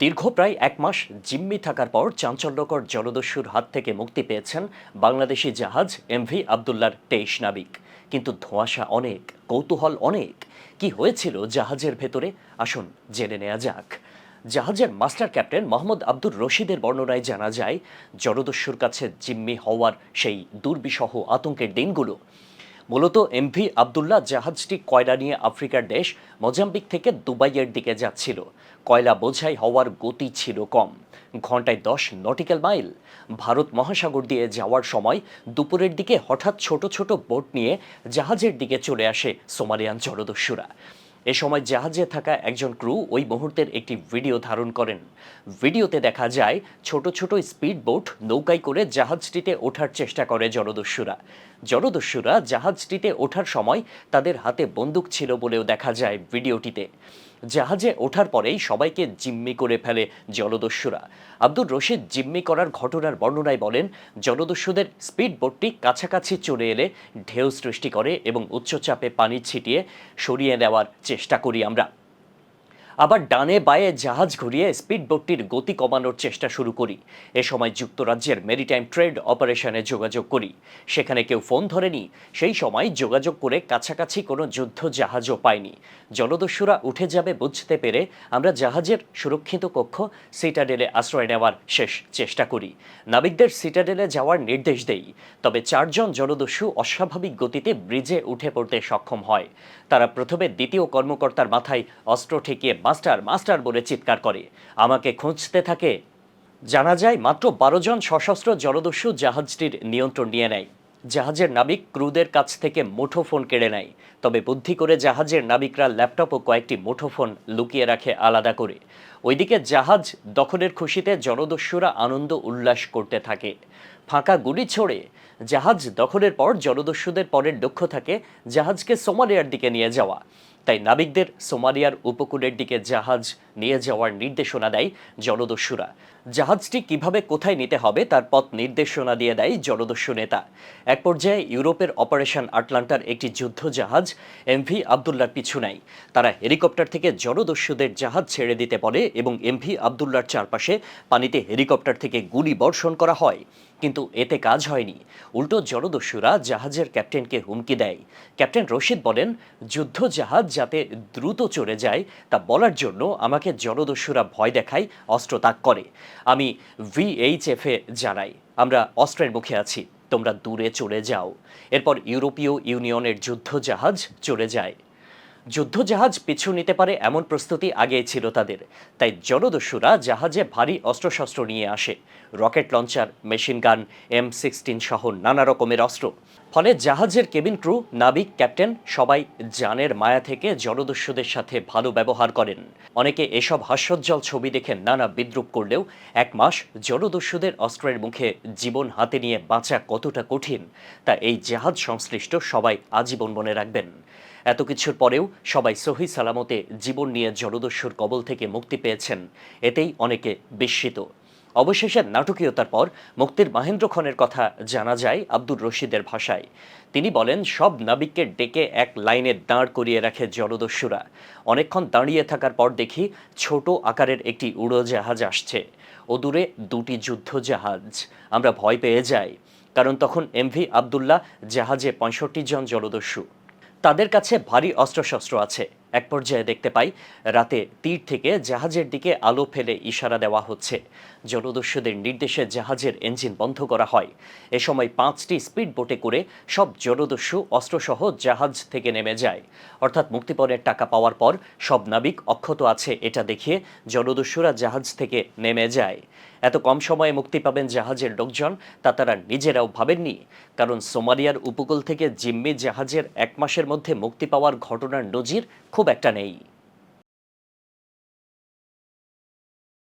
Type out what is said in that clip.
দীর্ঘ প্রায় এক মাস জিম্মি থাকার পর চাঞ্চল্যকর জলদস্যুর হাত থেকে মুক্তি পেয়েছেন বাংলাদেশি জাহাজ এমভি আবদুল্লার তেইশ নাবিক। কিন্তু ধোঁয়াশা অনেক, কৌতূহল অনেক। কি হয়েছিল জাহাজের ভেতরে? আসুন জেনে নেওয়া যাক। জাহাজের মাস্টার ক্যাপ্টেন মোহাম্মদ আব্দুর রশিদের বর্ণনায় জানা যায়, জলদস্যুর কাছে জিম্মি হওয়ার সেই দুর্বিষহ আতঙ্কের দিনগুলো মূলত এমভি আবদুল্লাহ জাহাজটি কয়লা নিয়ে আফ্রিকার দেশ মোজাম্বিক থেকে দুবাইয়ের দিকে যাচ্ছিল। কয়লা বোঝাই হওয়ার গতি ছিল কম। ঘন্টায় দশ নটিক্যাল মাইল। ভারত মহাসাগর দিয়ে যাওয়ার সময় দুপুরের দিকে হঠাৎ ছোট ছোট বোট নিয়ে জাহাজের দিকে চলে আসে সোমালিয়ান জলদস্যুরা। এ সময় জাহাজে থাকা একজন ক্রু ওই মুহূর্তের একটি ভিডিও ধারণ করেন। ভিডিওতে দেখা যায়, ছোট ছোট স্পিড বোট নৌকায় করে জাহাজটিতে ওঠার চেষ্টা করে জলদস্যুরা জলদস্যুরা জাহাজটিতে ওঠার সময় তাদের হাতে বন্দুক ছিল বলেও দেখা যায় ভিডিওটিতে। জাহাজে ওঠার পরেই সবাইকে জিম্মি করে ফেলে জলদস্যুরা। আব্দুর রশিদ জিম্মি করার ঘটনার বর্ণনায় বলেন, জলদস্যুদের স্পিড বোটটি কাছাকাছি চলে এলে ঢেউ সৃষ্টি করে এবং উচ্চচাপে পানি ছিটিয়ে সরিয়ে নেওয়ার চেষ্টা করি আমরা। আবার ডানে বায়ে জাহাজ ঘুরিয়ে স্পিড বোটটির গতি কমানোর চেষ্টা শুরু করি। এ সময় যুক্তরাজ্যের মেরিটাইম ট্রেড অপারেশনে যোগাযোগ করি। সেখানে কেউ ফোন ধরেনি, সেই সময় যোগাযোগ করে কাছাকাছি কোনো যুদ্ধ জাহাজও পায়নি জলদস্যুরা উঠে যাবে বুঝতে পেরে আমরা জাহাজের সুরক্ষিত কক্ষ সিটাডেলে আশ্রয় নেওয়ার শেষ চেষ্টা করি। নাবিকদের সিটাডেলে যাওয়ার নির্দেশ দেই, তবে চারজন জলদস্যু অস্বাভাবিক গতিতে ব্রিজে উঠে পড়তে সক্ষম হয়। তারা প্রথমে দ্বিতীয় কর্মকর্তার মাথায় অস্ত্র ঠেকিয়ে মাস্টার মাস্টার বলে চিৎকার করে। আমাকে খুঁজতে থাকে। জানা যায়, মাত্র বারো জন সশস্ত্র জলদস্যু জাহাজটির নিয়ন্ত্রণ নিয়ে নেয়। জাহাজের নাবিক ক্রুদের কাছ থেকে মুঠোফোন কেড়ে নেয়। তবে বুদ্ধি করে জাহাজের নাবিকরা ল্যাপটপ ও কয়েকটি মুঠোফোন লুকিয়ে রাখে আলাদা করে। ওইদিকে জাহাজ দখলের খুশিতে জলদস্যুরা আনন্দ উল্লাস করতে থাকে। ফাঁকা গুলি ছোড়ে। জাহাজ দখলের পর জলদস্যুদের পরের লক্ষ্য থাকে জাহাজকে সোমালিয়ার দিকে নিয়ে যাওয়া। তাই নাবিকদের সোমালিয়ার উপকূলের দিকে জাহাজ নিয়ে যাওয়ার নির্দেশনা দেয় জলদস্যুরা জাহাজটি কীভাবে কোথায় নিতে হবে তার পথ নির্দেশনা দিয়ে দেয় জলদস্যু নেতা। এক পর্যায়ে ইউরোপের অপারেশন আটলান্টার একটি যুদ্ধ জাহাজ এমভি আবদুল্লার পিছু নেয়। তারা হেলিকপ্টার থেকে জলদস্যুদের জাহাজ ছেড়ে দিতে বলে এবং এমভি আবদুল্লার চারপাশে পানিতে হেলিকপ্টার থেকে গুলি বর্ষণ করা হয়। কিন্তু এতে কাজ হয়নি। উল্টো জলদস্যুরা জাহাজের ক্যাপ্টেনকে হুমকি দেয়। ক্যাপ্টেন রশিদ বলেন, যুদ্ধ জাহাজ যাতে দ্রুত চলে যায়, তা বলার জন্য আমাকে জলদস্যুরা ভয় দেখায়, অস্ত্র তাক করে। আমি ভিএইচএফে জানাই, আমরা অস্ত্রের মুখে আছি, তোমরা দূরে চলে যাও। এরপর ইউরোপীয় ইউনিয়নের যুদ্ধ জাহাজ চলে যায়। যুদ্ধজাহাজ পিছু নিতে পারে এমন প্রস্তুতি আগেই ছিল তাদের। তাই জলদস্যুরা জাহাজে ভারী অস্ত্রশস্ত্র নিয়ে আসে। Rocket launcher, machine gun, M sixteen সহ নানা রকমের অস্ত্র। ফলে জাহাজের কেবিন ক্রু, নাবিক, ক্যাপ্টেন সবাই জানের মায়া থেকে জলদস্যুদের সাথে ভালো ব্যবহার করেন। অনেকে এসব হাস্যোজ্জ্বল ছবি দেখে নানা বিদ্রুপ করলেও এক মাস জলদস্যুদের অস্ত্রের মুখে জীবন হাতে নিয়ে বাঁচা কতটা কঠিন, তা এই জাহাজ সংশ্লিষ্ট সবাই আজীবন মনে রাখবেন। এত কিছুর পরেও সবাই সহি সালামতে জীবন নিয়ে জলদস্যুর কবল থেকে মুক্তি পেয়েছেন, এতেই অনেকে বিস্মিত। অবশেষে নাটকীয়তার পর মুক্তির মাহেন্দ্র খনের কথা জানা যায় আব্দুর রশিদের ভাষায়। তিনি বলেন, সব নাবিককে ডেকে এক লাইনে দাঁড় করিয়ে রাখে জলদস্যুরা অনেকক্ষণ দাঁড়িয়ে থাকার পর দেখি ছোট আকারের একটি উড়োজাহাজ আসছে। ও দূরে দুটি যুদ্ধ জাহাজ। আমরা ভয় পেয়ে যাই, কারণ তখন এমভি আবদুল্লাহ জাহাজে পঁয়ষট্টি জন জলদস্যু তাদের কাছে ভারী অস্ত্রশস্ত্র আছে। এক পর্যায়ে দেখতে পাই, রাতে তীর থেকে জাহাজের দিকে আলো ফেলে ইশারা দেওয়া হচ্ছে। জলদস্যুদের নির্দেশে জাহাজের ইঞ্জিন বন্ধ করা হয়। এ সময় পাঁচটি স্পিড বোটে করে সব জলদস্যু অস্ত্রসহ জাহাজ থেকে নেমে যায়। অর্থাৎ মুক্তিপণের টাকা পাওয়ার পর সব নাবিক অক্ষত আছে এটা দেখিয়ে জলদস্যুরা জাহাজ থেকে নেমে যায়। এত কম সময়ে মুক্তি পাবেন জাহাজের লোকজন, তা তারা নিজেরাও ভাবেননি। কারণ সোমালিয়ার উপকূল থেকে জিম্মি জাহাজের এক মাসের মধ্যে মুক্তি পাওয়ার ঘটনার নজির খুব একটা নেই।